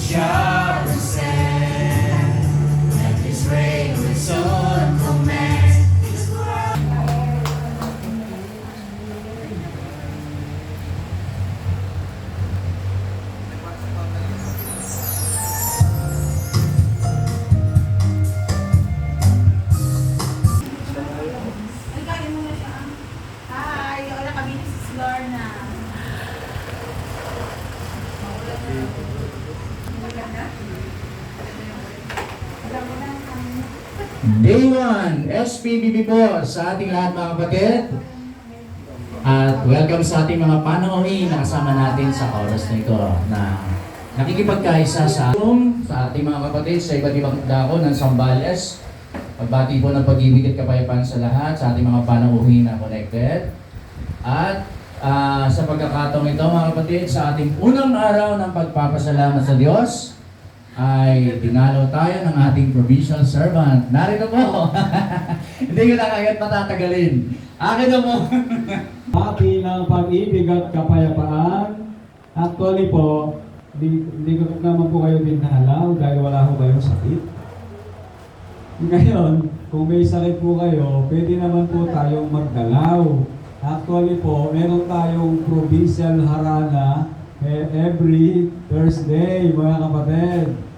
shall Day 1, SPBB po sa ating lahat mga kapatid. At welcome sa ating mga panauhin na kasama natin sa oras na ito na nakikipagkaisa sa sa ating mga kapatid sa iba't ibang dako ng Sambales. Pagbati po ng pag-ibig at kapayapaan sa lahat sa ating mga panauhin na connected. At ah, sa pagkakataong ito mga kapatid, sa ating unang araw ng pagpapasalamat sa Diyos, ay dinalaw tayo ng ating provincial servant. Narito po. Hindi ko na kayat matatagalin. Akin na po. Pati ng pag-ibig at kapayapaan. Actually po, di, di ko naman po kayo dinalaw dahil wala ko kayong sakit. Ngayon, kung may sakit po kayo, pwede naman po tayong magdalaw. Actually po, meron tayong provincial harana every Thursday, mga kapatid.